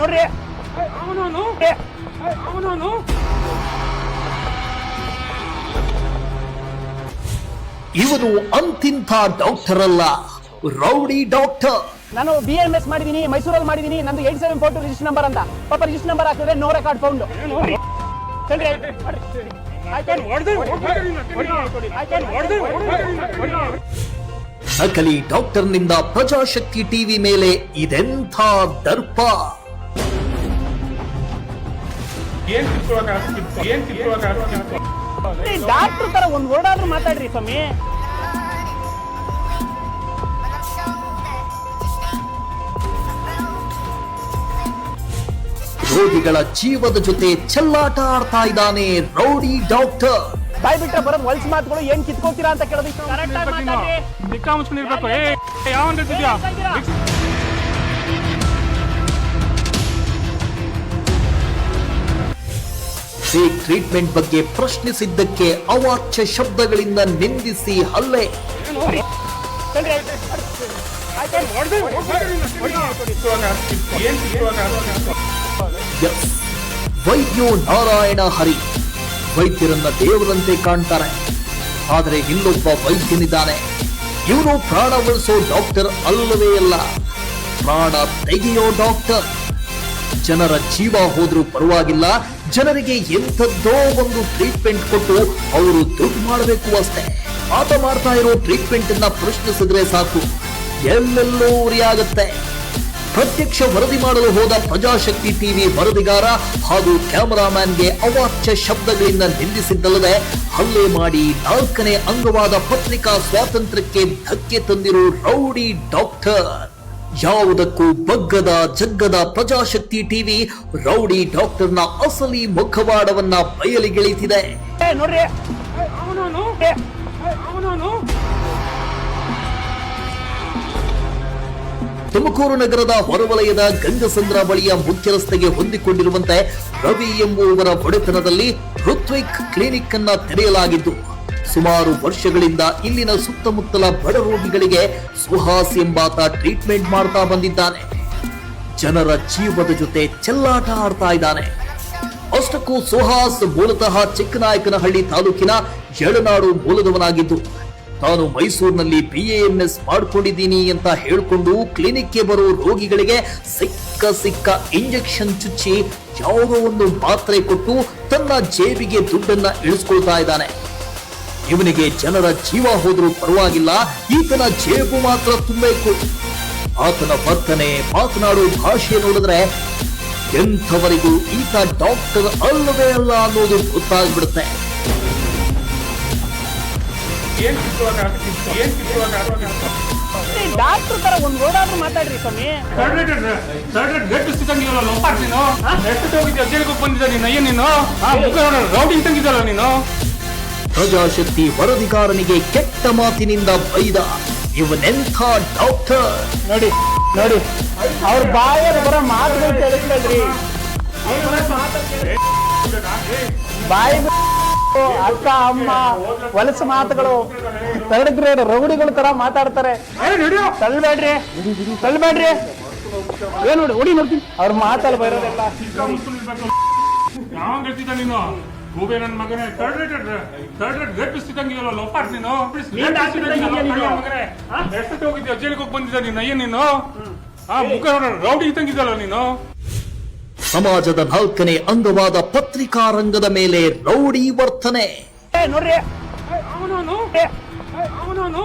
ನೋಡ್ರಿ. ಅವನವನು ಇವನು ಅಂತಿಂಥ ಡಾಕ್ಟರ್ ಅಲ್ಲ ರೌಡಿ ಡಾಕ್ಟರ್. ನಾನು ಬಿ ಎಂ ಎಸ್ ಮಾಡಿದೀನಿ ಮೈಸೂರಲ್ಲಿ ಮಾಡಿದೀನಿ ನಂದು eight seven four two register number ಅಂತ. ಪಾಪ ರಿಜಿಸ್ಟರ್ ನಂಬರ್ ಹಾಕಿದ್ರೆ ನೋ ರೆಕಾರ್ಡ್ ಫೌಂಡ್ ಸಕಲಿ ಡಾಕ್ಟರ್ನಿಂದ ಪ್ರಜಾಶಕ್ತಿ ಟಿವಿ ಮೇಲೆ ಇದೆಂಥ ದರ್ಪ. ಏನ್ ಆಗ್ತಿತ್ತು? ಏನ್ ಆಗ್ತಿತ್ತು? ಡಾಕ್ಟರ್ ತರ ಒಂದ್ ವರ್ಡ್ ಆದ್ರೂ ಮಾತಾಡ್ರಿ ಸ್ವಾಮಿ. ರೋಗಿಗಳ ಜೀವದ ಜೊತೆ ಚೆಲ್ಲಾಟ ಆಡ್ತಾ ಇದ್ದಾನೆ ರೌಡಿ ಡಾಕ್ಟರ್. ಬಾಯ್ ಬಿಟ್ರೆ ಬರೋದ್ ಹೊಲ್ಸ್ ಮಾತುಗಳು ಏನ್ ಕಿತ್ಕೋತೀರಾ ಅಂತ ಕೇಳೋದು ಕರೆಕ್ಟ್ ಆಗಿ ಮಾತಾಡ್ರಿ ನಿಕ್ಕ ಮುಚ್ಕೊಂಡಿರ್ಬೇಕು ಏ ಯಾವನ್ ಫೇಕ್ ಟ್ರೀಟ್ಮೆಂಟ್ ಬಗ್ಗೆ ಪ್ರಶ್ನಿಸಿದ್ದಕ್ಕೆ ಅವಾಚ್ಯ ಶಬ್ದಗಳಿಂದ ನಿಂದಿಸಿ ಹಲ್ಲೆ. ವೈದ್ಯೋ ನಾರಾಯಣ ಹರಿ. ವೈದ್ಯರನ್ನ ದೇವರಂತೆ ಕಾಣ್ತಾರೆ. ಆದರೆ ಇಲ್ಲೊಬ್ಬ ವೈದ್ಯನಿದ್ದಾನೆ. ಇವನು ಪ್ರಾಣ ಉಳಿಸೋ ಡಾಕ್ಟರ್ ಅಲ್ಲವೇ ಅಲ್ಲ. ಪ್ರಾಣ ತೆಗೆಯೋ ಡಾಕ್ಟರ್. ಜನರ ಜೀವ ಹೋದ್ರೂ ಪರವಾಗಿಲ್ಲ. ಜನರಿಗೆ ಎಂಥದ್ದೋ ಒಂದು ಟ್ರೀಟ್ಮೆಂಟ್ ಕೊಟ್ಟು ಅವರು ದುಡ್ಡು ಮಾಡಬೇಕು ಅಷ್ಟೇ. ಆತ ಮಾಡ್ತಾ ಇರೋ ಟ್ರೀಟ್ಮೆಂಟ್ ಅನ್ನ ಪ್ರಶ್ನಿಸಿದ್ರೆ ಸಾಕು. ಎಲ್ಲೆಲ್ಲೋ ಉರಿಯಾಗುತ್ತೆ. ಪ್ರತ್ಯಕ್ಷ ವರದಿ ಮಾಡಲು ಹೋದ ಪ್ರಜಾಶಕ್ತಿ ಟಿವಿ ವರದಿಗಾರ ಹಾಗೂ ಕ್ಯಾಮರಾಮ್ಯಾನ್ಗೆ ಅವಾಚ್ಯ ಶಬ್ದಗಳಿಂದ ನಿಂದಿಸಿದ್ದಲ್ಲದೆ ಹಲ್ಲೆ ಮಾಡಿ ನಾಲ್ಕನೇ ಅಂಗವಾದ ಪತ್ರಿಕಾ ಸ್ವಾತಂತ್ರ್ಯಕ್ಕೆ ಧಕ್ಕೆ ತಂದಿರೋ ರೌಡಿ ಡಾಕ್ಟರ್. ಯಾವುದಕ್ಕೂ ಬಗ್ಗದ ಜಗ್ಗದ ಪ್ರಜಾಶಕ್ತಿ ಟಿವಿ ರೌಡಿ ಡಾಕ್ಟರ್ನ ಅಸಲಿ ಮುಖವಾಡವನ್ನ ಬಯಲಿಗಿಳಿಸಿದೆ. ತುಮಕೂರು ನಗರದ ಹೊರವಲಯದ ಗಂಗಸಂದ್ರ ಬಳಿಯ ಮುಖ್ಯ ರಸ್ತೆಗೆ ಹೊಂದಿಕೊಂಡಿರುವಂತೆ ರವಿ ಎಂಬುವವರ ಒಡೆತನದಲ್ಲಿ ಋತ್ವಿಕ್ ಕ್ಲಿನಿಕ್ ಅನ್ನ ತೆರೆಯಲಾಗಿದ್ದು ಸುಮಾರು ವರ್ಷಗಳಿಂದ ಇಲ್ಲಿನ ಸುತ್ತಮುತ್ತಲ ಬಡ ರೋಗಿಗಳಿಗೆ ಸುಹಾಸ್ ಎಂಬಾತ ಟ್ರೀಟ್ಮೆಂಟ್ ಮಾಡ್ತಾ ಬಂದಿದ್ದಾನೆ. ಜನರ ಜೀವದ ಜೊತೆ ಚೆಲ್ಲಾಟ ಆಡ್ತಾ ಇದ್ದಾನೆ. ಅಷ್ಟಕ್ಕೂ ಸುಹಾಸ್ ಮೂಲತಃ ಚಿಕ್ಕನಾಯಕನಹಳ್ಳಿ ತಾಲೂಕಿನ ಯಳನಾಡು ಮೂಲದವನಾಗಿದ್ದು, ತಾನು ಮೈಸೂರಿನಲ್ಲಿ ಬಿ ಎಸ್ ಮಾಡ್ಕೊಂಡಿದ್ದೀನಿ ಅಂತ ಹೇಳಿಕೊಂಡು ಕ್ಲಿನಿಕ್ಗೆ ಬರೋ ರೋಗಿಗಳಿಗೆ ಸಿಕ್ಕ ಸಿಕ್ಕ ಇಂಜೆಕ್ಷನ್ ಚುಚ್ಚಿ, ಯಾವುದೋ ಒಂದು ಮಾತ್ರೆ ಕೊಟ್ಟು ತನ್ನ ಜೇಬಿಗೆ ದುಡ್ಡನ್ನ ಇಳಿಸ್ಕೊಳ್ತಾ ಇದ್ದಾನೆ. ಇವನಿಗೆ ಜನರ ಜೀವ ಹೋದ್ರೂ ಪರವಾಗಿಲ್ಲ ಈತನ ಜೇಬು ಮಾತ್ರ ತುಂಬಬೇಕು. ಆತನ ವರ್ತನೆ ಮಾತನಾಡೋ ಭಾಷೆ ನೋಡಿದ್ರೆ ಎಂಥವರಿಗೂ ಈತ ಡಾಕ್ಟರ್ ಅಲ್ಲವೇ ಅಲ್ಲ ಅನ್ನೋದು ಗೊತ್ತಾಗ್ಬಿಡುತ್ತೆ. ಡಾಕ್ಟರ್ ತರ ಒಂದ್ ವರ್ಡ್ ಆದ್ರೂ ಮಾತಾಡ್ರಿ ಸ್ವಾಮಿ. ಬಂದಿದ್ದ ನೀನು? ಏನ್ ನೀನು? ಆ ಮುಖ ರೌಡಿ ಇದ್ದಂಗಿದ್ದಲ್ಲ ನೀನು? ಪ್ರಜಾಶಕ್ತಿ ವರದಿಗಾರನಿಗೆ ಕೆಟ್ಟ ಮಾತಿನಿಂದ ಬೈದ ಇವನೆಂಥ ಡಾಕ್ಟರ್. ನೋಡಿ ನೋಡಿ ಅವ್ರ ಬಾಯಲ್ಲಿ ಬರೋ ಮಾತುಗಳು ಕೇಳಿಸ್ಕೊಳ್ರಿ ಬಾಯಿ ಅಕ್ಕ ಅಮ್ಮ ವಲಸು ಮಾತುಗಳು ಥರ್ಡ್ ರೌಡಿಗಳು ತರ ಮಾತಾಡ್ತಾರೆ. ತಳ್ಬೇಡ್ರಿ ತಳ್ಬೇಡ್ರಿ. ಏನ್ ನೋಡಿ ಓಡಿ ನೋಡ್ತೀನಿ. ಅವ್ರ ಮಾತಲ್ಲಿ ಬರೋದೆಲ್ಲ. ಯಾವ ಗೆಲ್ತಿದ್ದ ನೀನು? ಗೂಬೆ ನನ್ನ ಮಗನೇ ಥರ್ಡ್ ರೇಟೆಡ್ ಥರ್ಡ್ ರೇಟ್ ಗೆಟ್ ಬಿಸ್ತಿದ್ದಂಗೆ ಲೋಪಾರ್ ನೀನು? ನೀನ್ ನೀನು? ಮಗನೇ? ಎಷ್ಟು ಹೋಗಿದ್ಯಾ? ಜೈಲಿಗೆ ಹೋಗಿ ಬಂದಿದ್ದ ನೀನು ಅಯ್ಯ ನೀನು? ಆ ಮುಖ ರೌಡಿ ಇದ್ದಂಗಿದ್ದಲ್ಲ ನೀನು? ಸಮಾಜದ ನಾಲ್ಕನೇ ಅಂಗವಾದ ಪತ್ರಿಕಾ ರಂಗದ ಮೇಲೆ ರೌಡಿ ವರ್ತನೆ. ಏ, ನೋಡ್ರಿ. ಅವನವನು? ಅವನವನು?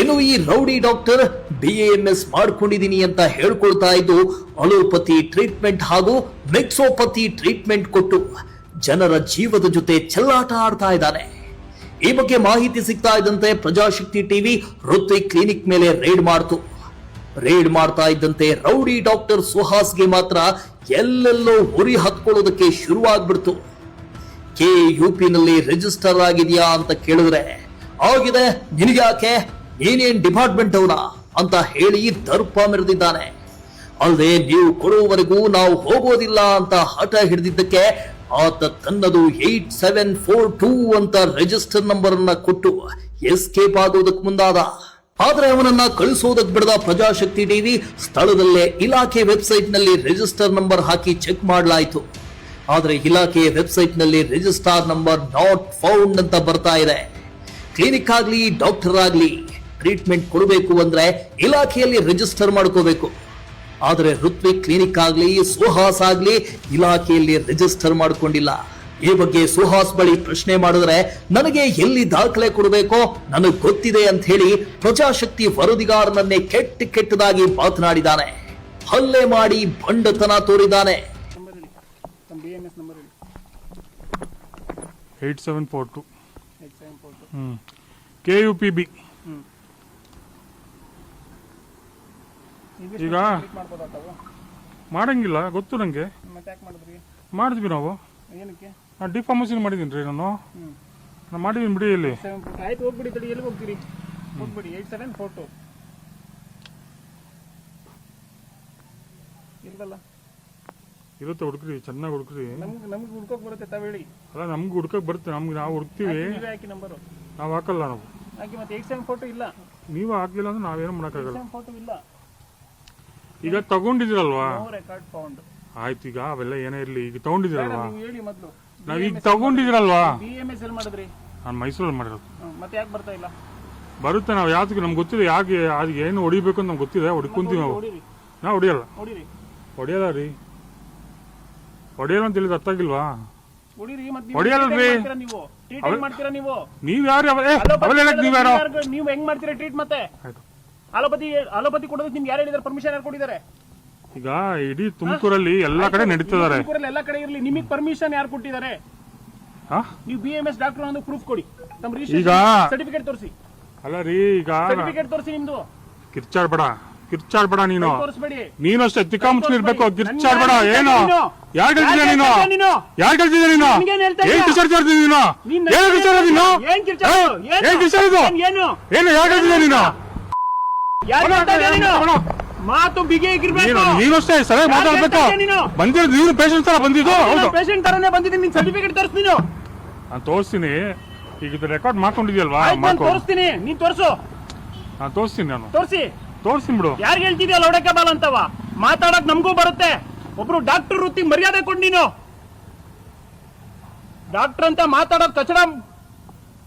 ಇನ್ನು ಈ ರೌಡಿ ಡಾಕ್ಟರ್ ಬಿಎಎಂಎಸ್ ಮಾಡ್ಕೊಂಡಿದ್ದೀನಿ ಅಂತ ಹೇಳ್ಕೊಳ್ತಾ ಇದ್ದು ಅಲೋಪತಿ ಟ್ರೀಟ್ಮೆಂಟ್ ಹಾಗೂ ಮೆಕ್ಸೋಪತಿ ಟ್ರೀಟ್ಮೆಂಟ್ ಕೊಟ್ಟು ಜನರ ಜೀವದ ಜೊತೆ ಚೆಲ್ಲಾಟ ಆಡ್ತಾ ಇದ್ದಾನೆ. ಈ ಬಗ್ಗೆ ಮಾಹಿತಿ ಸಿಗ್ತಾ ಇದ್ದಂತೆ ಪ್ರಜಾಶಕ್ತಿ ಟಿವಿ ಋತ್ವಿಕ್ ಕ್ಲಿನಿಕ್ ಮೇಲೆ ರೇಡ್ ಮಾಡ್ತು. ರೇಡ್ ಮಾಡ್ತಾ ಇದ್ದಂತೆ ರೌಡಿ ಡಾಕ್ಟರ್ ಸುಹಾಸ್ಗೆ ಮಾತ್ರ ಎಲ್ಲೆಲ್ಲೋ ಉರಿ ಹತ್ಕೊಳ್ಳೋದಕ್ಕೆ ಶುರುವಾಗ್ಬಿಡ್ತು. ಕೆ ಯು ನಲ್ಲಿ ರಿಜಿಸ್ಟರ್ ಆಗಿದೆಯಾ ಅಂತ ಕೇಳಿದ್ರೆ, ಆಗಿದೆ ನಿನಗ್ಯಾಕೆ? ನೀನೇನ್ ಡಿಪಾರ್ಟ್ಮೆಂಟ್ ಅವನ? ಅಂತ ಹೇಳಿ ದರ್ಪ ಮೆರೆದಿದ್ದಾನೆ. ಅಲ್ಲದೆ ನೀವು ಕೊಡುವವರೆಗೂ ನಾವು ಹೋಗೋದಿಲ್ಲ ಅಂತ ಹಠ ಹಿಡಿದಿದ್ದಕ್ಕೆ ಆತ ತನ್ನದು ಏಟ್ ಸೆವೆನ್ ಫೋರ್ ಟೂ ಅಂತ ರಿಜಿಸ್ಟರ್ ನಂಬರ್ ಅನ್ನ ಕೊಟ್ಟು ಎಸ್ಕೇಪ್ ಆಗೋದಕ್ಕೆ ಮುಂದಾದ. ಆದರೆ ಅವನನ್ನ ಕಳಿಸೋದಕ್ಕೆ ಬಿಡದ ಪ್ರಜಾಶಕ್ತಿ ಟಿವಿ ಸ್ಥಳದಲ್ಲೇ ಇಲಾಖೆ ವೆಬ್ಸೈಟ್ನಲ್ಲಿ ರಿಜಿಸ್ಟರ್ ನಂಬರ್ ಹಾಕಿ ಚೆಕ್ ಮಾಡಲಾಯಿತು. ಆದರೆ ಇಲಾಖೆಯ ವೆಬ್ಸೈಟ್ನಲ್ಲಿ ರಿಜಿಸ್ಟರ್ ನಂಬರ್ ನಾಟ್ ಫೌಂಡ್ ಅಂತ ಬರ್ತಾ ಇದೆ. ಕ್ಲಿನಿಕ್ ಆಗಲಿ, ಡಾಕ್ಟರ್ ಆಗ್ಲಿ ಟ್ರೀಟ್ಮೆಂಟ್ ಕೊಡಬೇಕು ಅಂದ್ರೆ ಇಲಾಖೆಯಲ್ಲಿ ರಿಜಿಸ್ಟರ್ ಮಾಡ್ಕೋಬೇಕು. ಆದರೆ ಋತ್ವಿಕ್ ಕ್ಲಿನಿಕ್ ಆಗಲಿ, ಸುಹಾಸ್ ಆಗಲಿ ಇಲಾಖೆಯಲ್ಲಿ ರಿಜಿಸ್ಟರ್ ಮಾಡ್ಕೊಂಡಿಲ್ಲ. ಈ ಬಗ್ಗೆ ಸುಹಾಸ್ ಬಳಿ ಪ್ರಶ್ನೆ ಮಾಡಿದ್ರೆ, ನನಗೆ ಎಲ್ಲಿ ದಾಖಲೆ ಕೊಡಬೇಕೋ ನನಗೆ ಗೊತ್ತಿದೆ ಅಂತ ಹೇಳಿ ಪ್ರಜಾಶಕ್ತಿ ವರದಿಗಾರನನ್ನೇ ಕೆಟ್ಟ ಕೆಟ್ಟದಾಗಿ ಮಾತನಾಡಿದ್ದಾನೆ ಹಲ್ಲೆ ಮಾಡಿ ಬಂಡತನ ತೋರಿದ್ದಾನೆ eight seven four two K U P B ಈಗ ಮಾಡಂಗಿಲ್ಲ ಗೊತ್ತು ನನಗೆ ಮಾಡಿದ್ವಿ ನಾವು. ನಾನು ಡಿಫಾರ್ಮಸಿನ್ ಮಾಡಿದ್ದೀನಿ ರೀ ನಾನು. ನಾನು ಮಾಡಿದ್ದೀನಿ ಬಿಡಿ ಇಲ್ಲಿ. ಆಯ್ತು ಹೋಗ್ಬಿಡಿ ತಡಿ ಎಲ್ಲಿ ಹೋಗ್ತೀರಿ? ಹೋಗ್ಬಿಡಿ ಏಟ್ ಸೆವೆನ್ ಫೋರ್ ಟು ಇರುತ್ತೆ ಹುಡುಕ್ರಿ ಚೆನ್ನಾಗಿ ಹುಡುಕ್ರಿ. ನಮ್ಗೆ ಹುಡ್ಕೋಕ್ ಬರುತ್ತೆ ತಾವ್ ಹೇಳಿ. ಅಲ್ಲ ನಮ್ಗೆ ಹುಡ್ಕಕ್ ಬರುತ್ತೆ ನಮ್ಗೆ ನಾವು ಹುಡುಕ್ತೀವಿ ಹಾಕಿ ನಂಬರು. ನಾವು ಹಾಕಲ್ಲ ನಾವು. ಹಾಕಿ ಮತ್ತೆ ಏಯ್ಟ್ ಸೆವೆನ್ ಫೋಟೋ ಇಲ್ಲ. ನೀವು ಹಾಕಿಲ್ಲ ಅಂದ್ರೆ ನಾವೇನು ಮಾಡೋಕ್ಕಾಗಲ್ಲ. ಫೋಟೋ ಇಲ್ಲ. ಈಗ ತಗೊಂಡಿದ್ರಲ್ವಾ? ನೋ ರೆಕಾರ್ಡ್ ಆಯ್ತು ಈಗ ಅವೆಲ್ಲ ಏನೇ ಇರಲಿ ಈಗ ತಗೊಂಡಿದ್ರಲ್ವಾ? ನೀವು ಹೇಳಿ ಮೊದಲು. ನಾವ್ ಈಗ ತಗೊಂಡಿದ್ರಲ್ವಾ? ಬಿ ಎಂ ಎಸ್ ಎಲ್ಲಿ ಮಾಡಿದ್ರಿ. ನಾನು ಮೈಸೂರಲ್ಲಿ ಮಾಡಿರೋದು. ಹ್ಮ್, ಮತ್ತೆ ಯಾಕೆ ಬರ್ತಾ ಇಲ್ಲ? ಬರುತ್ತೆ ನಾವು ಯಾವ್ದಕ್ಕೆ ನಮ್ಗೆ ಗೊತ್ತಿದೆ ಯಾಕೆ ಅದು ಏನು ಹೊಡಿಬೇಕು ಅಂತ ನಮ್ಗೆ ಗೊತ್ತಿದೆ ಹೊಡ್ಕೊಂತೀವಿ ನಾವು. ಹೊಡಿರಿ. ನಾವು ಹೊಡಿಯಲ್ಲ. ಹೊಡಿರಿ. ಹೊಡಿಯಲ್ಲ ರೀ. ಹೊಡಿಯಲ್ಲ ಅಂತ ಹೇಳಿದ ಅರ್ಥ ಆಗಿಲ್ವಾ? ಹೊಡಿರಿ ಮತ್ತೆ ಹೊಡಿಯಲ್ರಿ. ನೀವು? ಟ್ರೀಟ್ ಮಾಡ್ತೀರಾ ನೀವು? ನೀವ್ ಯಾರು? ಏ, ಅವೆಲ್ಲ ಹೇಳಕ್ ನೀವ್ ಯಾರು? ನೀವು ಹೆಂಗ್ ಮಾಡ್ತೀರಾ ಟ್ರೀಟ್ ಮತ್ತೆ? ಆಯ್ತು. ಅಲೋಪತಿ ಅಲೋಪತಿ ಕೊಡೋದಕ್ಕೆ ನಿಮ್ಗೆ ಯಾರು ಹೇಳಿದಾರೆ? ಪರ್ಮಿಷನ್ ಯಾರು ಕೊಟ್ಟಿದ್ದಾರೆ? ಈಗ ಇಡೀ ತುಮಕೂರಲ್ಲಿ ಎಲ್ಲಾ ಕಡೆ ನಡೀತಿದ್ದಾರೆ. ತುಮಕೂರಲ್ಲಿ ಎಲ್ಲಾ ಕಡೆ ಇರಲಿ. ನಿಮಗೆ ಪರ್ಮಿಷನ್ ಯಾರು ಕೊಟ್ಟಿದ್ದಾರೆ? ಹಾ? ನೀವು ಬಿ ಎಂ ಎಸ್ ಡಾಕ್ಟರ್ ಒಂದು ಪ್ರೂಫ್ ಕೊಡಿ. ತಮ್ಮ ಈಗ- ಸರ್ಟಿಫಿಕೇಟ್ ತೋರಿಸಿ. ಅಲ್ಲ ರೀ ಈಗ ಸರ್ಟಿಫಿಕೇಟ್ ತೋರಿಸಿ ನಿಮ್ದು. ಕಿರ್ಚಾಡ್ಬೇಡ ಕಿರ್ಚಾಡ್ಬೇಡ ನೀನು. ತೋರಿಸ್ಬೇಡಿ. ನೀನು ಅಷ್ಟೇ ತಿಕ್ಕಾಮುಚ್ಚಿರ್ಬೇಕು ಕಿರ್ಚಾಡ್ಬೇಡ ಬೇಡ ಏನು? ಯಾರು ಕಳ್ಸಿದ್ಯಾ ಯಾರ್ ನೀನು? ಯಾರು ಕಳ್ಸಿದ್ಯಾ ನೀನು? ನನ್ಗೇನ್ ಹೇಳ್ತಾ ಏನ್ ಇದ್ಯಾ? ಕಿರ್ಚಾಡ್ತಿದ್ಯ ನೀನು? ನೀನ್ ಏನ್ ಕಿರ್ಚಾಡ ನೀನು? ಏನ್ ಕಿರ್ಚಾಡೋದು? ಏನು? ಏನ್ ಕಿರ್ಚಾಡೋದು ಏನ್- ಏನು? ಏನು ಯಾರು ಕಳ್ಸಿದ್ಯಾ ನೀನು ಯಾರು ಹೇಳ್ತಾ ಇದ್ಯಾ ನೀನು ಅವನು. ಮಾತು ಬಿಗಿ ಇರ್ಬೇಕು. ನೀನು ನೀನು ಅಷ್ಟೇ ಸರಿಯಾಗಿ ಮಾತಾಡ್ಬೇಕು? ಬಂದಿರೋದು ನೀನು ಪೇಷಂಟ್ ತರ ಬಂದಿದ್ದು. ಹೌದು ಪೇಷಂಟ್ ತರನೇ ಬಂದಿದ್ದೀನಿ ನಿನ್ ಸರ್ಟಿಫಿಕೇಟ್ ತರಿಸ್ತೀನಿ ನೀನು. ತೋರಿಸ್ತೀನಿ. ಈಗ ಇದು ರೆಕಾರ್ಡ್ ಮಾಡ್ಕೊಂಡಿದ್ಯಲ್ವಾ ನಾನು ತೋರಿಸ್ತೀನಿ. ನೀನ್ ತೋರಿಸು. ನಾನು ತೋರಿಸ್ತೀನಿ ನಾನು. ತೋರಿಸಿ. ತೋರಿಸ್ತೀನಿ ಬಿಡು. ಯಾರು ಹೇಳ್ತಿದ್ಯಾ ಲೌಡಕ ಬಾಲ ಅಂತವ? ಮಾತಾಡಕ್ ನಮಗೂ ಬರುತ್ತೆ. ಒಬ್ರು ಡಾಕ್ಟರ್ ವೃತ್ತಿ ಮರ್ಯಾದೆ ಕೊಡ್ ನೀನು. ಡಾಕ್ಟರ್ ಅಂತ ಮಾತಾಡೋದು ಕಚಡ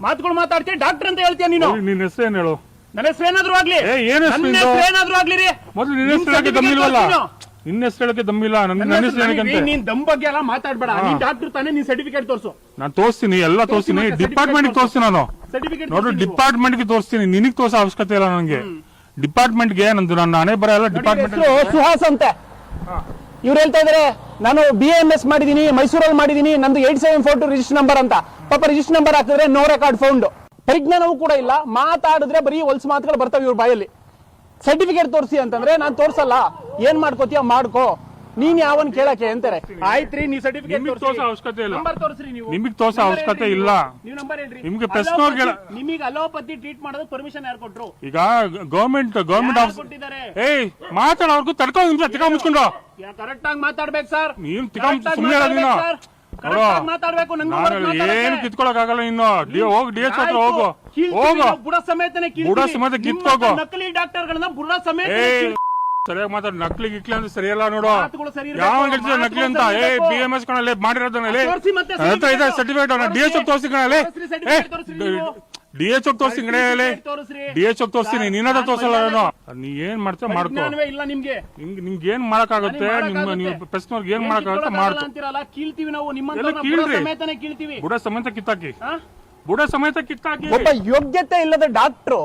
ಮಾತುಗಳು ಮಾತಾಡ್ತೀಯ ಡಾಕ್ಟರ್ ಅಂತ ಹೇಳ್ತೀಯ ನೀನು. ನಿನ್ನ ಹೆಸರು ಏನು ಹೇಳು? ನನ್ನ ಹೆಸರು ಏನಾದ್ರು ಆಗ್ಲಿ. ಏ, ಏನ್ ಹೆಸ್ರು ನನ್ನ? ಹೆಸರು ಏನಾದ್ರು ಆಗ್ಲಿ ರೀ. ಮೊದಲು ನಿನ್ನ ನಿಮ್ ಹೆಸರು ಹೇಳಕ್ಕೆ certificate ದಮ್ಮಿಲ್ವಲ್ಲ? ನಿನ್ನ ಹೆಸರು ಹೇಳಕ್ಕೆ ದಮ್ಮಿಲ್ಲ? ನನ್ನ ನನ್ನ ನನ್ನ ಹೆಸರು ನನಗೆ ಏನಕ್ಕಂತೆ ನೀನ್ ದಮ್ ಬಗ್ಗೆ ಎಲ್ಲ ಮಾತಾಡ್ಬೇಡ. ನೀನ್ ಡಾಕ್ಟರ್ ತಾನೇ ನೀನ್ ಸರ್ಟಿಫಿಕೇಟ್ ತೋರ್ಸು. ನಾನು ತೋರಿಸ್ತೀನಿ ಎಲ್ಲ ತೋರಿಸ್ತೀನಿ. ಮತ್ತೆ ಡಿಪಾರ್ಟ್ಮೆಂಟ್ certificate ತೋರಿಸ್ತೀನಿ ನಾನು. ಸರ್ಟಿಫಿಕೇಟ್ ನೋಡ್ರಿ ಡಿಪಾರ್ಟ್ಮೆಂಟ್ಗೆ ತೋರಿಸ್ತೀನಿ. ನಿನಗ್ ತೋರ್ಸೋ ಅವಶ್ಯಕತೆ ಇಲ್ಲ ನನಗೆ. ಡಿಪಾರ್ಟ್ಮೆಂಟ್ಗೆ ನಂದು ನನ್ನ ಹಣೆ ಬರ ಎಲ್ಲ ಡಿಪಾರ್ಟ್ಮೆಂಟ್ ಸುಹಾಸ್ ಅಂತೆ. ಇವ್ರು ಹೇಳ್ತಾ ಇದಾರೆ ನಾನು ಬಿ ಎಂ ಎಸ್ ಮಾಡಿದೀನಿ ಮೈಸೂರಲ್ಲಿ ಮಾಡಿದೀನಿ ನಂದು eight seven four two register number ಅಂತ. ಪಾಪ ರಿಜಿಸ್ಟರ್ ನಂಬರ್ ಹಾಕಿದ್ರೆ ನೋ ರೆಕಾರ್ಡ್ ಫೌಂಡ್ ಪರಿಜ್ಞಾನವೂ ಕೂಡ ಇಲ್ಲ. ಮಾತಾಡಿದ್ರೆ ಬರೀ ಹೊಲ್ಸ್ ಮಾತುಗಳು ಬರ್ತವೆ ಇವ್ರ ಬಾಯಲ್ಲಿ. ಸರ್ಟಿಫಿಕೇಟ್ ತೋರಿಸಿ ಅಂತಂದ್ರೆ ನಾನು ತೋರ್ಸಲ್ಲ. ಏನ್ ಮಾಡ್ಕೋತೀಯ ಮಾಡ್ಕೋ. ನೀನ್ ಯಾವನ್ ಕೇಳಕ್ಕೆ ಅಂತಾರೆ. ಆಯ್ತ್ರಿ ನೀವು ಸರ್ಟಿಫಿಕೇಟ್ ನಿಮಗ್ ತೋರ್ಸೋ. ಅವಶ್ಯಕತೆ ಇಲ್ಲ. ನಂಬರ್ ತೋರಿಸ್ರಿ ನೀವು. ನಿಮಗೆ ತೋರ್ಸೋ ಅವಶ್ಯಕತೆ ಇಲ್ಲ. ನೀವು. ನೀವು ನಂಬರ್ ಹೇಳ್ರಿ. ನಿಮ್ಗೆ ಪ್ರಶ್ನೆ ನಿಮಗೆ ಅಲೋಪತಿ ಟ್ರೀಟ್ ಮಾಡೋದು ಪರ್ಮಿಷನ್ ಯಾರು ಕೊಟ್ರು? ಈಗ ಗವರ್ಮೆಂಟ್ ಗವರ್ಮೆಂಟ್ ಆಫೀಸ್ ಕೊಟ್ಟಿದ್ದಾರೆ? ಏಯ್ ಮಾತಾಡೋರ್ಗು ತಡ್ಕೊ ತಿಕ್ಕ ಮುಚ್ಕೊಂಡು. ಕರೆಕ್ಟ್ ಆಗಿ ಮಾತಾಡ್ಬೇಕು ಸರ್ ನೀನ್ ತಿಕ್ಕ ಸುಮ್ಮನೆ ನೀನು. ಮಾತಾಡ್ಬೇಕು ನಂಗೂ ಏನು ಕಿತ್ಕೊಳಕಾಗಲ್ಲ ಇನ್ನು? ಹೋಗಿ ಡಿ ಎಚ್ ಹತ್ರ. ಹೋಗು. ಹೋಗು. ಬುಡ ಸಮೇತನೇ. ಬುಡ ಸಮೇತ ಕಿತ್ಕೋಗು. ನಕಲಿ ಡಾಕ್ಟರ್ಗಳನ್ನ ಬುಡ ಸಮೇತ ಸರಿಯಾಗಿ ಮಾತಾಡ. ನಕ್ಲಿ ಗಿಕ್ಲಿ ಅಂತ ಸರಿಯಲ್ಲ ನೋಡು. ಯಾವ ಹೇಳ್ತಿದ್ದ ನಕ್ಲಿ ಅಂತ? ಏ ಬಿ ಎಂ ಎಸ್ ಕಣಲ್ಲಿ ಮಾಡಿರೋದನ್ನ. ಸರ್ಟಿಫಿಕೇಟ್ ಡಿ ಎಚ್ ತೋರಿಸಿ. ಕಣಲ್ಲಿ. ತೋರ್ಸ್ರಿ, certificate ತೋರ್ಸ್ರಿ ನೀವು. ಡಿ ಎಚ್ ತೋರಿಸಿ Certificate ತೋರ್ಸ್ರಿ. ಡಿ ಎಚ್ ತೋರಿಸ್ತೀನಿ. ನಿನ್ನದ ತೋರ್ಸಲ್ಲ ನಾನು ನೀ ಏನ್ ಮಾಡ್ತೀಯ ಮಾಡ್ಕೋ. ಇಲ್ಲ ನಿಮ್ಗೆ. ನಿಂಗೆ ನಿಂಗೆ ಏನ್ ಮಾಡಕ್ಕಾಗುತ್ತೆ? ನಿಮ್ಮ. ನೀವು ಪ್ರಶ್ನವ್ರಿಗೆ ಏನ್ ಮಾಡಕ್ ಮಾಡಕ್ಕಾಗುತ್ತೆ ಮಾಡ್ತೀವಿ ಅಂತೀರಲ್ಲ ಕೀಳ್ತೀವಿ ನಾವು. ಎಲ್ಲ ನಿಮ್ಮಂತ ಕೀಳ್ರಿ. ಸಮೇತನೇ ಕೀಳ್ತೀವಿ. ಬುಡ ಸಮೇತ ಕಿತ್ತಾಕಿ. ಹಾ? ಬುಡ ಸಮೇತ ಕಿತ್ತಾಕಿ. ಒಬ್ಬ ಯೋಗ್ಯತೆ ಇಲ್ಲದ ಡಾಕ್ಟ್ರು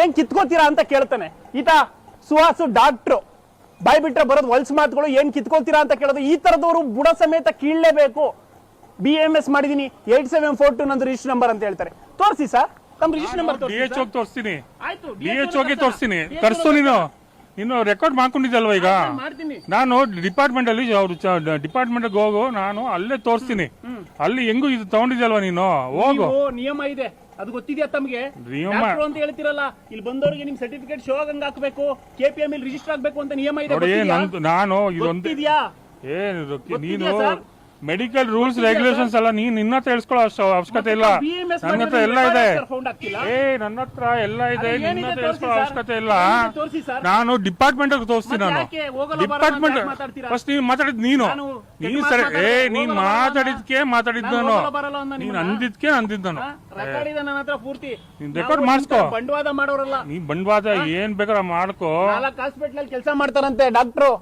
ಏನ್ ಕಿತ್ಕೋತೀರಾ ಅಂತ ಕೇಳ್ತಾನೆ. ಈತ ಸುಹಾಸು ಡಾಕ್ಟ್ರು. ಬಾಯ್ ಬಿಟ್ರೆ ಬರೋದು ವಲ್ಸ್ ಮಾತುಗಳು ಏನ್ ಕಿತ್ಕೋತೀರಾ ಅಂತ ಕೇಳೋದು. ಈ ತರದವರು ಬುಡ ಸಮೇತ ಕೀಳಲೇಬೇಕು. ಬಿ ಎಂ ಎಸ್ ಮಾಡಿದೀನಿ. ಏಟ್ ಸೆವೆನ್ ಫೋರ್ ಟು ನಂದು ರಿಜಿಸ್ಟರ್ ನಂಬರ್ ಅಂತ ಹೇಳ್ತಾರೆ. ತೋರಿಸಿ ಸರ್ ತಮ್ಮ ರಿಜಿಸ್ಟರ್ ನಂಬರ್ ಡಿ ಎಚ್ ಹೋಗಿ ತೋರಿಸ್ತೀನಿ. ಆಯ್ತು ಡಿ ಎಚ್ ಹೋಗಿ ತೋರಿಸ್ತೀನಿ. ತರ್ಸು ನೀನು. ನೀನು ರೆಕಾರ್ಡ್ ಮಾಡ್ಕೊಂಡಿದ್ದಲ್ವ ಈಗ? ಮಾಡ್ತೀನಿ. ನಾನು ಡಿಪಾರ್ಟ್ಮೆಂಟ್ ಅಲ್ಲಿ ಅವ್ರು ಡಿಪಾರ್ಟ್ಮೆಂಟ್ ಹೋಗು ನಾನು ಅಲ್ಲೇ ತೋರಿಸ್ತೀನಿ. ಅಲ್ಲಿ ಹೆಂಗು ಇದು ತಗೊಂಡಿದ್ದಲ್ವ ನೀನು? ಹೋಗು. ನೀವು ನಿಯಮ ಇದೆ. ಅದು ಗೊತ್ತಿದ್ಯಾ ತಮ್ಗೆ? ನಿಯಮ- ಡಾಕ್ಟ್ರು ಅಂತ ಹೇಳ್ತಿರಲ್ಲ ಇಲ್ಲಿ ಬಂದವರಿಗೆ ನಿಮ್ ಸರ್ಟಿಫಿಕೇಟ್ ಶೋ ಆಗಂಗ್ ಹಾಕ್ಬೇಕು ಕೆಪಿಎಂ ಇಲ್ಲಿ ರಿಜಿಸ್ಟರ್ ಆಗ್ಬೇಕು ಅಂತ ನಿಯಮ ಇದೆ. ನೋಡಿ ಗೊತ್ತಿದ್ಯಾ? ನಂದು ನಾನು ಇದೊಂದು ಗೊತ್ತಿದ್ಯಾ? ಏನು ನೀನು ಗೊತ್ತಿದ್ಯಾ ಸರ್? ಮೆಡಿಕಲ್ ರೂಲ್ಸ್ ರೆಗ್ಯುಲೇಷನ್ಸ್ ಎಲ್ಲ ನೀನ್ ನಿನ್ನ ಹತ್ರ ಹೇಳ್ಸ್ಕೊಳ್ಳೋ ಅಷ್ಟು ಅವಶ್ಯಕತೆ ಇಲ್ಲ. ನನ್ನ ಹತ್ರ ಎಲ್ಲ ಇದೆ? ಏ ನನ್ನ ಹತ್ರ ಎಲ್ಲ ಇದೆ. ನಿನ್ನ ಹತ್ರ ಹೇಳ್ಸ್ಕೊಳ್ಳೋ ಅವಶ್ಯಕತೆ ಇಲ್ಲ. ನಾನು ಡಿಪಾರ್ಟ್ಮೆಂಟ್ ತೋರಿಸ್ತೀನಿ ನಾನು. ಡಿಪಾರ್ಟ್ಮೆಂಟ್? ಫಸ್ಟ್ ನೀನ್ ಮಾತಾಡಿದ್ ನೀನು. ನಾನು ನೀನ್ ಸರಿ ಏ ಮಾತಾಡ್ದೆ, ನೀನ್ ಮಾತಾಡಿದ್ಕೆ ಮಾತಾಡಿದ್ ನಾನು ನಾನು. ನೀನ್ ಅಂದಿದ್ಕೆ ಅಂದಿದ್ ನಾನು. ರೆಕಾರ್ಡ್ ನೀನ್ ಮಾಡ್ಸ್ಕೊ. ಬಂಡವಾದ ಮಾಡೋರಲ್ಲ. ನೀ ಬಂಡ್ವಾದ ಏನ್ ಬೇಕಾದ್ರೆ ಮಾಡ್ಕೋ. ಹಾಸ್ಪಿಟಲ್ ಕೆಲಸ ಮಾಡ್ತಾರಂತೆ ಡಾಕ್ಟ್ರು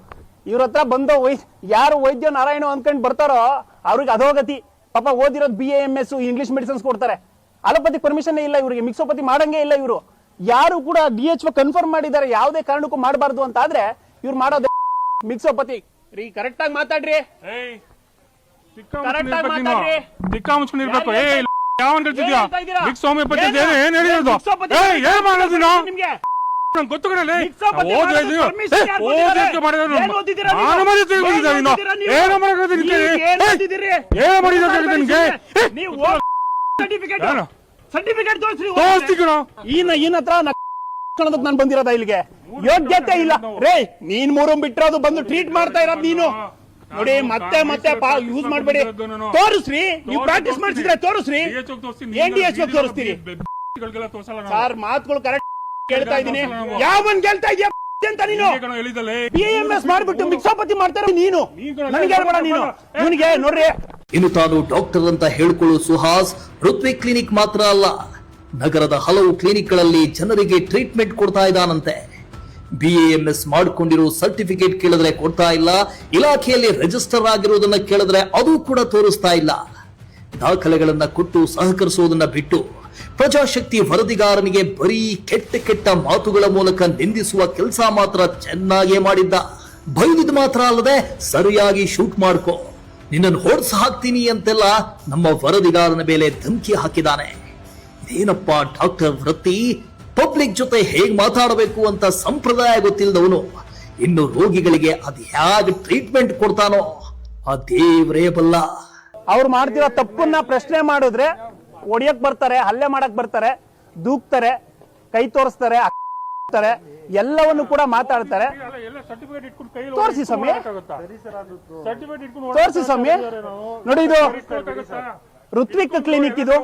ಇವ್ರ ಹತ್ರ ಬಂದು ವೈ ಯಾರು ವೈದ್ಯ ನಾರಾಯಣ ಅಂದ್ಕೊಂಡು ಬರ್ತಾರೋ ಅವ್ರಿಗೆ ಅಧೋಗತಿ ಪಾಪ ಓದಿರೋದು B M S English medicines ಕೊಡ್ತಾರೆ. ಅಲೋಪತಿ ಪರ್ಮಿಷನ್ ಇಲ್ಲ ಇವರಿಗೆ ಮಿಕ್ಸೋಪತಿ ಮಾಡಂಗೇ ಇಲ್ಲ ಇವರು. ಯಾರು ಕೂಡ ಡಿ ಎಚ್ ಕನ್ಫರ್ಮ್ ಮಾಡಿದ್ದಾರೆ ಯಾವುದೇ ಕಾರಣಕ್ಕೂ ಮಾಡಬಾರ್ದು ಅಂತ ಆದ್ರೆ ಇವ್ರು ಮಾಡೋದು ಮಿಕ್ಸೋಪತಿ ರೀ ಕರೆಕ್ಟ್ ಆಗಿ ಮಾತಾಡ್ರಿ. ಆಗಿ. ದಿಕ್ಕ ಮುಚ್ಕೊಂಡಿರ್ಬೇಕು ಏ ಹೇಳ್ತಿದ್ಯಾ? ಮಿಕ್ಸ್ ಹೋಮಿಯೋಪತಿ ಏನು? ಹೇಳಿರೋದು? ಏನ್ ಮಾಡೋದು ನಿಮ್ಗೆ. ನಂಗೆ ಗೊತ್ತು ಕಣಲೆ? ಏನ್? ನಾನು ಸರ್ಟಿಫಿಕೇಟ್ ತೋರಿಸ್ರಿ ಕಣ. ಈನ ಹತ್ರ ಬಂದಿರೋದ ಇಲ್ಲಿಗೆ? ಯೋಗ್ಯತೆ ಇಲ್ಲ. ರೇ ನೀನ್ ಮೂರು ಅದು ಬಂದು ಟ್ರೀಟ್ ಮಾಡ್ತಾ ಇರೋದು ನೀನು. ನೋಡಿ ಮತ್ತೆ ಮತ್ತೆ ಯೂಸ್ ಮಾಡಬೇಡಿ. ತೋರಿಸ್ರಿ. ನೀವು ಪ್ರಾಕ್ಟೀಸ್ ಮಾಡಿಸಿದ್ರೆ ತೋರಿಸ್ರಿ. ಎನ್ ಡಿ ಎಚ್ ತೋರಿಸ್ತೀರಿ ಸರ್ ಮಾತುಗಳು ಕರೆಕ್ಟ್ ಕೇಳ್ತಾ ಇದೀನಿ ಯಾವನ್ ಕೇಳ್ತಾ ಇದೀಯ ಅಂತ ನೀನು? ಬಿ ಎಂ ಎಸ್ ಮಾಡ್ಬಿಟ್ಟು ಮಿಕ್ಸಾಪತಿ ಮಾಡ್ತಾರೆ ನೀನು? ನನಗೆ ಹೇಳ್ಬೇಡ ನೀನು? ನಿನಗೆ ನೋಡ್ರಿ. ಇನ್ನು ತಾನು ಡಾಕ್ಟರ್ ಅಂತ ಹೇಳಿಕೊಳ್ಳುವ ಸುಹಾಸ್ ಋತ್ವಿಕ್ ಕ್ಲಿನಿಕ್ ಮಾತ್ರ ಅಲ್ಲ. ನಗರದ ಹಲವು ಕ್ಲಿನಿಕ್ಗಳಲ್ಲಿ ಜನರಿಗೆ ಟ್ರೀಟ್ಮೆಂಟ್ ಕೊಡ್ತಾ ಇದ್ದಾನಂತೆ. ಬಿಎಎಂಎಸ್ ಮಾಡಿಕೊಂಡಿರೋ ಸರ್ಟಿಫಿಕೇಟ್ ಕೇಳಿದ್ರೆ ಕೊಡ್ತಾ ಇಲ್ಲ. ಇಲಾಖೆಯಲ್ಲಿ ರಿಜಿಸ್ಟರ್ ಆಗಿರೋದನ್ನ ಕೇಳಿದ್ರೆ ಅದು ಕೂಡ ತೋರಿಸ್ತಾ ಇಲ್ಲ. ದಾಖಲೆಗಳನ್ನ ಕೊಟ್ಟು ಸಹಕರಿಸುವುದನ್ನ ಬಿಟ್ಟು ಪ್ರಜಾಶಕ್ತಿ ವರದಿಗಾರನಿಗೆ ಬರೀ ಕೆಟ್ಟ ಕೆಟ್ಟ ಮಾತುಗಳ ಮೂಲಕ ನಿಂದಿಸುವ ಕೆಲಸ ಮಾತ್ರ ಚೆನ್ನಾಗೇ ಮಾಡಿದ್ದ. ಬೈದಿದ್ ಮಾತ್ರ ಅಲ್ಲದೆ ಸರಿಯಾಗಿ ಶೂಟ್ ಮಾಡ್ಕೋ. ನಿನ್ನನ್ನು ಹೊಡ್ಸ ಹಾಕ್ತೀನಿ ಅಂತೆಲ್ಲ ನಮ್ಮ ವರದಿಗಾರನ ಮೇಲೆ ಧಮಕಿ ಹಾಕಿದಾನೆ ಇದೇನಪ್ಪ ಡಾಕ್ಟರ್ ವೃತ್ತಿ? ಪಬ್ಲಿಕ್ ಜೊತೆ ಹೇಗ್ ಮಾತಾಡಬೇಕು ಅಂತ ಸಂಪ್ರದಾಯ ಗೊತ್ತಿಲ್ಲದವನು ಇನ್ನು ರೋಗಿಗಳಿಗೆ ಅದ್ ಹೇಗೆ ಟ್ರೀಟ್ಮೆಂಟ್ ಕೊಡ್ತಾನೋ? ಆ ದೇವ್ರೇ ಬಲ್ಲ. ಅವ್ರು ಮಾಡ್ತಿರೋ ತಪ್ಪನ್ನ ಪ್ರಶ್ನೆ ಮಾಡಿದ್ರೆ ಹೊಡಿಯಕ್ ಬರ್ತಾರೆ, ಹಲ್ಲೆ ಮಾಡಕ್ ಬರ್ತಾರೆ, ದೂಕ್ತಾರೆ, ಕೈ ತೋರಿಸ್ತಾರೆ ತಾರೆ, ಎಲ್ಲವನ್ನು ಕೂಡ ಮಾತಾಡ್ತಾರೆ. ತೋರಿಸಿ ಸ್ವಾಮಿ. ತೋರಿಸಿ ಸ್ವಾಮಿ. ನೋಡಿ ಇದು ಋತ್ವಿಕ್ ಕ್ಲಿನಿಕ್ ಇದು.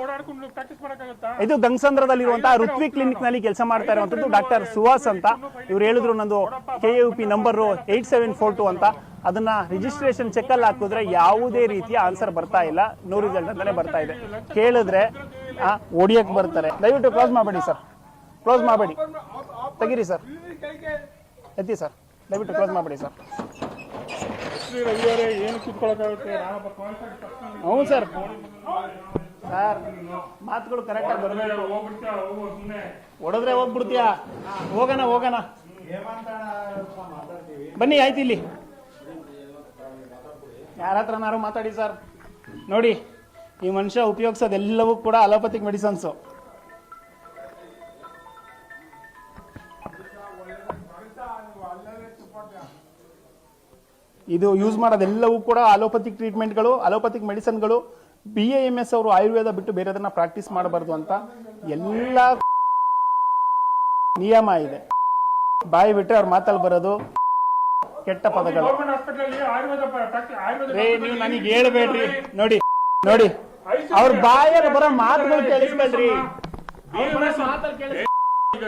ಇದು ಗಂಗಸಂದ್ರದಲ್ಲಿರುವಂತಹ ಋತ್ವಿಕ್ ಕ್ಲಿನಿಕ್ನಲ್ಲಿ ಕೆಲಸ ಮಾಡ್ತಾ ಇರುವಂತದ್ದು ಡಾಕ್ಟರ್ ಸುಹಾಸ್ ಅಂತ. ಇವ್ರು ಹೇಳಿದ್ರು ನಂದು K U P number eight seven four two ಅಂತ. ಅದನ್ನ ರಿಜಿಸ್ಟ್ರೇಷನ್ ಚೆಕ್ ಅಲ್ಲಿ ಹಾಕಿದ್ರೆ ಯಾವುದೇ ರೀತಿಯ ಆನ್ಸರ್ ಬರ್ತಾ ಇಲ್ಲ. ನೋ ರಿಸಲ್ಟ್ ಅಂತಾನೆ ಬರ್ತಾ ಇದೆ. ಕೇಳಿದ್ರೆ ಹೊಡಿಯಕ್ ಬರ್ತಾರೆ. ದಯವಿಟ್ಟು ಕ್ಲೋಸ್ ಮಾಡಬೇಡಿ ಸರ್ ಕ್ಲೋಸ್ ಮಾಡಬೇಡಿ. ತೆಗೀರಿ ಸರ್ ಎತ್ತಿ ಸರ್ ದಯವಿಟ್ಟು ಕ್ಲೋಸ್ ಮಾಡಬೇಡಿ ಸರ್ ಹ್ಞೂ ಸರ್ ಸರ್ ಮಾತುಗಳು ಕರೆಕ್ಟಾಗಿ ಸುಮ್ಮನೆ ಹೊಡೆದ್ರೆ ಹೋಗ್ಬಿಡ್ತೀಯಾ? ಹೋಗೋಣ ಹೋಗೋಣ. ಬನ್ನಿ ಆಯ್ತು ಇಲ್ಲಿ. ಯಾರ ಹತ್ರನಾರು ಮಾತಾಡಿ ಸರ್. ನೋಡಿ, ಈ ಮನುಷ್ಯ ಉಪಯೋಗಿಸೋದೆಲ್ಲವೂ ಕೂಡ ಅಲೋಪತಿಕ್ ಮೆಡಿಸನ್ಸು. ಇದು ಯೂಸ್ ಮಾಡೋದೆಲ್ಲವೂ ಕೂಡ ಅಲೋಪತಿಕ್ ಟ್ರೀಟ್ಮೆಂಟ್ಗಳು, ಅಲೋಪತಿಕ್ ಮೆಡಿಸನ್ಗಳು ಬಿ ಎ ಎಂ ಎಸ್ ಅವರು ಆಯುರ್ವೇದ ಬಿಟ್ಟು ಬೇರೆದನ್ನ ಪ್ರಾಕ್ಟೀಸ್ ಮಾಡಬಾರ್ದು ಅಂತ ಎಲ್ಲ ನಿಯಮ ಇದೆ. ಬಾಯಿ ಬಿಟ್ಟರೆ ಅವ್ರ ಮಾತಲ್ಲಿ ಬರೋದು ಕೆಟ್ಟ ಪದಗಳು. ರೇ ನೀವು ನನಗೆ ಹೇಳ್ಬೇಡ್ರಿ. ನೋಡಿ ನೋಡಿ. ಅವ್ರ ಬಾಯಲ್ಲಿ ಬರೋ ಮಾತುಗಳು ಕೇಳಿಸ್ಬೇಡ್ರಿ.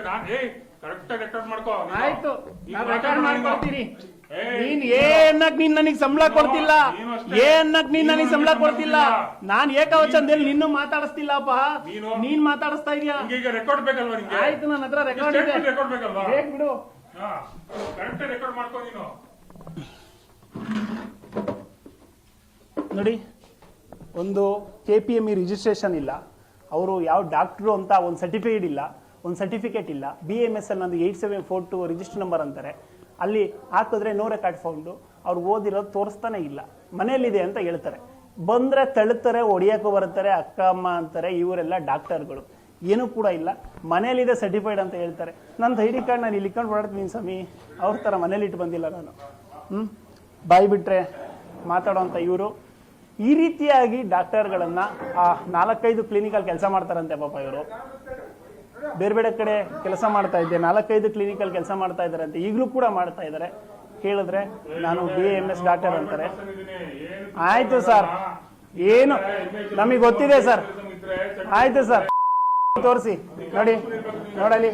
ನಾನು ಏ ಕರೆಕ್ಟ್ ಆಗಿ ರೆಕಾರ್ಡ್ ಮಾಡ್ಕೋ. ಆಯ್ತು. ನಾನು record ರೆಕಾರ್ಡ್ ಮಾಡು. ಮಾಡ್ಕೊಡ್ತೀನಿ. ಏ, ನೀನ್ ಏನಕ್ ನೀನ್ ನನಗ್ ಸಂಬಳ ಕೊಡ್ತಿಲ್ಲ. ಏನಕ್ ನೀನ್ ನನಗ್ ನೀನು ಸಂಬಳ ಕೊಡ್ತಿಲ್ಲ. ನಾನ್ ಏಕವಚನದಲ್ಲಿ ನಿನ್ನೂ ಮಾತಾಡಿಸ್ತಿಲ್ಲಪ್ಪ. ನೀನು? ನೀನ್ ಮಾತಾಡಿಸ್ತಾ ಇದೀಯಾ? ರೆಕಾರ್ಡ್ ಬೇಕಲ್ವಾ ಆಯ್ತು ನನ್ನ ಹತ್ರ ರೆಕಾರ್ಡ್ ಇದೆ. ಸ್ಟೇಟ್ಮೆಂಟ್ ರೆಕಾರ್ಡ್ ಬೇಕಲ್ವಾ? ಬೇಕ್ ಬಿಡು. ಹಾ. ಕರೆಕ್ಟ್ ರೆಕಾರ್ಡ್ ಮಾಡ್ಕೋ ನೀನು. ನೋಡಿ, ಒಂದು K P M E registration ಇಲ್ಲ. ಅವರು ಯಾವ ಡಾಕ್ಟ್ರು ಅಂತ ಒಂದು ಸರ್ಟಿಫಿಕೇಟ್ ಇಲ್ಲ, ಒಂದು ಸರ್ಟಿಫಿಕೇಟ್ ಇಲ್ಲ. ಬಿ ಎಂ ಎಸ್ ಎಲ್ ನಂದು eight seven four two register number ಅಂತಾರೆ. ಅಲ್ಲಿ ಹಾಕಿದ್ರೆ ನೋ ರೆಕಾರ್ಡ್ ಫೌಂಡು ಅವ್ರು ಓದಿರೋದು ತೋರಿಸ್ತಾನೆ ಇಲ್ಲ. ಮನೆಯಲ್ಲಿದೆ ಅಂತ ಹೇಳ್ತಾರೆ. ಬಂದರೆ ತಳ್ಳುತ್ತಾರೆ ಹೊಡಿಯಕ್ಕೂ ಬರ್ತಾರೆ, ಅಕ್ಕ, ಅಮ್ಮ ಅಂತಾರೆ, ಇವರೆಲ್ಲ ಡಾಕ್ಟರ್ಗಳು ಏನೂ ಕೂಡ ಇಲ್ಲ. ಮನೇಲಿದೆ ಸರ್ಟಿಫೈಡ್ ಅಂತ ಹೇಳ್ತಾರೆ. ನನ್ನ ಐ ಡಿ ಕಾರ್ಡ್ ನಾನು ಇಲ್ಲಿ ಇಟ್ಕೊಂಡು ಓಡಾಡ್ತೀನಿ ಸ್ವಾಮಿ. ಅವ್ರ ಥರ ಮನೇಲಿ ಇಟ್ಟು ಬಂದಿಲ್ಲ ನಾನು. ಹ್ಞೂ ಬಾಯಿ ಬಿಟ್ರೆ ಮಾತಾಡೋಂಥ ಇವರು ಈ ರೀತಿಯಾಗಿ ಡಾಕ್ಟರ್ಗಳನ್ನ ಆ ನಾಲ್ಕೈದು ಕ್ಲಿನಿಕಲ್ ಕೆಲಸ ಮಾಡ್ತಾರಂತೆ ಪಾಪ ಇವರು. ಬೇರೆ ಬೇರೆ ಕಡೆ ಕೆಲಸ ಮಾಡ್ತಾ ಇದ್ದೆ, ನಾಲ್ಕೈದು ಕ್ಲಿನಿಕಲ್ ಕೆಲಸ ಮಾಡ್ತಾ ಇದ್ದಾರೆ ಅಂತ ಈಗಲೂ ಕೂಡ ಮಾಡ್ತಾ ಇದ್ದಾರೆ ಕೇಳಿದ್ರೆ ನಾನು ಬಿ ಎಂ ಎಸ್ ಡಾಕ್ಟರ್ ಅಂತಾರೆ. ಆಯ್ತು ಸರ್. ಏನು? ನಮಗೆ ಗೊತ್ತಿದೆ ಸರ್. ಆಯ್ತು ಸರ್. ತೋರಿಸಿ. ನೋಡಿ, ನೋಡಲಿ.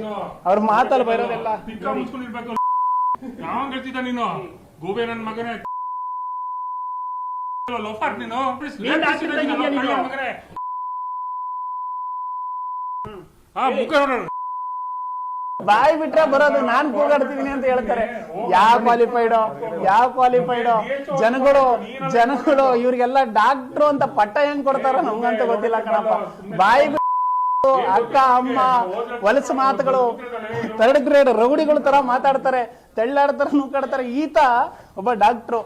ಅವ್ರ ಮಾತಲ್ಲಿ ಬರೋದೆಲ್ಲ. ಗೋಬೆ ಮಗನೇ. ನೀನು? ಮಗನೇ ಹಾ ಮುಖ ನೋಡೋಣ ಬಾಯಿ ಬಿಟ್ರೆ ಬರೋದು. ನಾನ್ ಕೂಗಾಡ್ತಿದೀನಿ ಅಂತ ಹೇಳ್ತಾರೆ. ಯಾವ ಕ್ವಾಲಿಫೈಡ್ ಯಾವ ಕ್ವಾಲಿಫೈಡ್ ಜನಗಳು ಜನಗಳು ಇವ್ರಿಗೆಲ್ಲ ಡಾಕ್ಟ್ರು ಅಂತ ಪಟ್ಟ ಹೆಂಗ್ ಕೊಡ್ತಾರ ನಮ್ಗಂತ ಗೊತ್ತಿಲ್ಲ ಕಣಪ್ಪ. ಬಾಯಿ ಬಿಟ್ಟು ಅಕ್ಕ ಅಮ್ಮ ವಲಸ ಮಾತುಗಳು ಥರ್ಡ್ ಗ್ರೇಡ್ ರೌಡಿಗಳ ತರ ಮಾತಾಡ್ತಾರೆ ತೆಳ್ಳಾಡ್ತಾರ ನೂಕಾಡ್ತಾರೆ ಈತ ಒಬ್ಬ ಡಾಕ್ಟ್ರು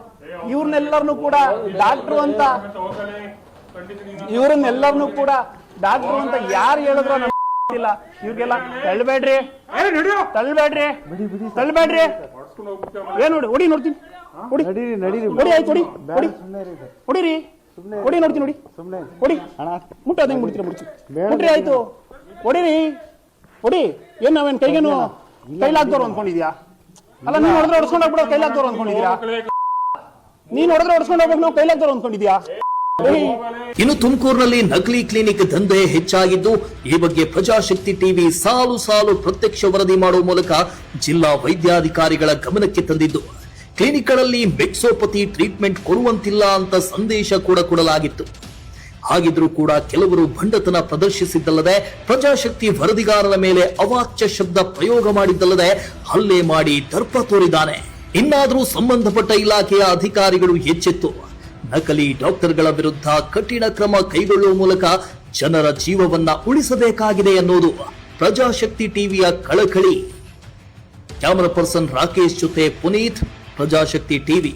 ಇವ್ರನ್ನೆಲ್ಲರನ್ನು ಕೂಡ ಡಾಕ್ಟ್ರು ಅಂತ ಇವ್ರನ್ನೆಲ್ಲರನ್ನು ಕೂಡ ಡಾಕ್ಟ್ರು ಅಂತ ಯಾರು ಹೇಳಿದ್ರು ಇಲ್ಲ ಇವ್ರಿಗೆಲ್ಲ ತಳ್ಬೇಡ್ರಿ ತಳ್ಬೇಡ್ರಿ ತಳ್ಬೇಡ್ರಿ ಏನ್ ನೋಡಿ ಹೊಡಿ ನೋಡ್ತೀನಿ. ಹೊಡಿ. ಹೊಡಿ ಆಯ್ತು ಹೊಡಿ ಹೊಡಿ. ಹೊಡಿರಿ. ಹೊಡಿ ನೋಡ್ತೀನಿ ನೋಡಿ. ಹೊಡಿ. ಮುಟ್ಟೋದ್ ಹೆಂಗ್ ಮುಡ್ತೀರ ಮುಡ್ಚಿ ಮುಟ್ರಿ ಆಯ್ತು. ಕೊಡಿರಿ ಕೊಡಿ ಏನ್ ನಾವೇನ್ ಕೈಗೇನು ಕೈಲಾಗ್ದವ್ರು ಅನ್ಕೊಂಡಿದ್ಯಾ? ಅಲ್ಲ ನೀನ್ ಹೊಡೆದ್ರೆ ಹೊಡ್ಸ್ಕೊಂಡು ಹೋಗ್ಬಿಡೋ ಕೈಲಾಗ್ದವ್ರು ಅನ್ಕೊಂಡಿದ್ಯಾ? ನೀನ್ ಹೊಡೆದ್ರೆ ಹೊಡ್ಸ್ಕೊಂಡು ಹೋಗ್ಬೇಕು ನಾವು ಕೈಲಾಗ್ದವ್ರು ಅನ್ಕೊಂಡಿದ್ಯಾ? ಇನ್ನು ತುಮಕೂರಿನಲ್ಲಿ ನಕಲಿ ಕ್ಲಿನಿಕ್ ದಂಧೆ ಹೆಚ್ಚಾಗಿದ್ದು ಈ ಬಗ್ಗೆ ಪ್ರಜಾಶಕ್ತಿ ಟಿವಿ ಸಾಲು ಸಾಲು ಪ್ರತ್ಯಕ್ಷ ವರದಿ ಮಾಡುವ ಮೂಲಕ ಜಿಲ್ಲಾ ವೈದ್ಯಾಧಿಕಾರಿಗಳ ಗಮನಕ್ಕೆ ತಂದಿದ್ದು. ಕ್ಲಿನಿಕ್ಗಳಲ್ಲಿ ಮೆಕ್ಸೋಪತಿ ಟ್ರೀಟ್ಮೆಂಟ್ ಕೊಡುವಂತಿಲ್ಲ ಅಂತ ಸಂದೇಶ ಕೂಡ ಕೊಡಲಾಗಿತ್ತು. ಹಾಗಿದ್ರೂ ಕೂಡ ಕೆಲವರು ಭಂಡತನ ಪ್ರದರ್ಶಿಸಿದ್ದಲ್ಲದೆ, ಪ್ರಜಾಶಕ್ತಿ ವರದಿಗಾರರ ಮೇಲೆ ಅವಾಚ್ಯ ಶಬ್ದ ಪ್ರಯೋಗ ಮಾಡಿದ್ದಲ್ಲದೆ, ಹಲ್ಲೆ ಮಾಡಿ ದರ್ಪ ತೋರಿದ್ದಾನೆ. ಇನ್ನಾದರೂ ಸಂಬಂಧಪಟ್ಟ ಇಲಾಖೆಯ ಅಧಿಕಾರಿಗಳು ಹೆಚ್ಚೆತ್ತು ನಕಲಿ ಡಾಕ್ಟರ್ಗಳ ವಿರುದ್ಧ ಕಠಿಣ ಕ್ರಮ ಕೈಗೊಳ್ಳುವ ಮೂಲಕ ಜನರ ಜೀವವನ್ನ ಉಳಿಸಬೇಕಾಗಿದೆ ಅನ್ನೋದು ಪ್ರಜಾಶಕ್ತಿ ಟಿವಿಯ ಕಳಕಳಿ. ಕ್ಯಾಮರಾ ಪರ್ಸನ್ ರಾಕೇಶ್ ಜೊತೆ ಪುನೀತ್ ಪ್ರಜಾಶಕ್ತಿ ಟಿವಿ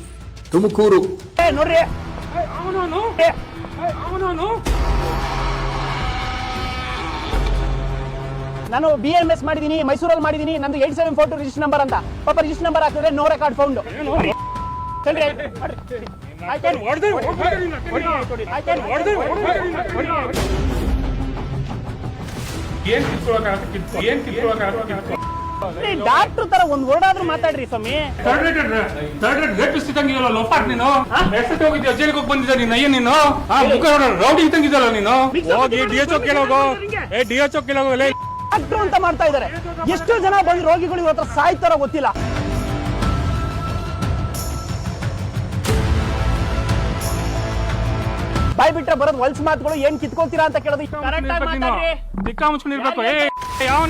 ತುಮಕೂರು. ಏ, ನೋಡ್ರಿ. ನಾನು ಬಿ ಎಂ ಎಸ್ ಮಾಡಿದೀನಿ ಮೈಸೂರಲ್ಲಿ ಮಾಡಿದೀನಿ ನಂದು eight seven four two register number ಅಂತ. ಪಾಪ ರಿಜಿಸ್ಟರ್ ನಂಬರ್ ಹಾಕಿದ್ರೆ ನೋ ರೆಕಾರ್ಡ್ ಫೌಂಡ್ ಏನ್ ಕಿತ್ಕೊಳಕ್ ಕಿತ್ಕೊ ಏನ್ ಕಿತ್ಕೊಳಕ್ ಕಿತ್ಕೊ ಡಾಕ್ಟರ್ ತರ ಒಂದ್ ವರ್ಡ್ ಆದ್ರೂ ಮಾತಾಡ್ರಿ ಸ್ವಾಮಿ. Third rate third rate rapist ಇದ್ದಂಗಿದಲ್ಲ loafer ನೀನು? ಎಷ್ಟು ಹೋಗಿದ್ದೆ ಜೈಲಿಗೆ ಹೋಗಿ ಬಂದಿದ್ದ ನೀನು? ಅಯ್ಯ ನೀನು? ಆ ಮುಖ ರೌಡಿ ಇದ್ದಂಗಿದಲ್ಲ ನೀನು? ಹೋಗಿ ಡಿ ಎಚ್ ಕೇಳೋಗು. ಏ ಡಿ ಎಚ್ ಕೇಳೋಗು ಲೇ. ಡಾಕ್ಟರ್ ಅಂತ ಮಾಡ್ತಾ ಇದ್ದಾರೆ ಎಷ್ಟು ಜನ ಬಂದು ರೋಗಿಗಳು ಇವತ್ರ ಸಾಯ್ತಾರೋ ಗೊತ್ತಿಲ್ಲ. ಬಾಯ್ ಬಿಟ್ರೆ ಬರೋದು ಹೊಲ್ಸ್ ಮಾತುಗಳು ಏನ್ ಕಿತ್ಕೊಳ್ತೀರಾ ಅಂತ ಕೇಳೋದು ಕರೆಕ್ಟ್ ಆಗಿ ಮಾತಾಡ್ರಿ ದಿಕ್ಕ ಮುಚ್ಕೊಂಡಿರ್ಬೇಕು ಏ ಯಾವ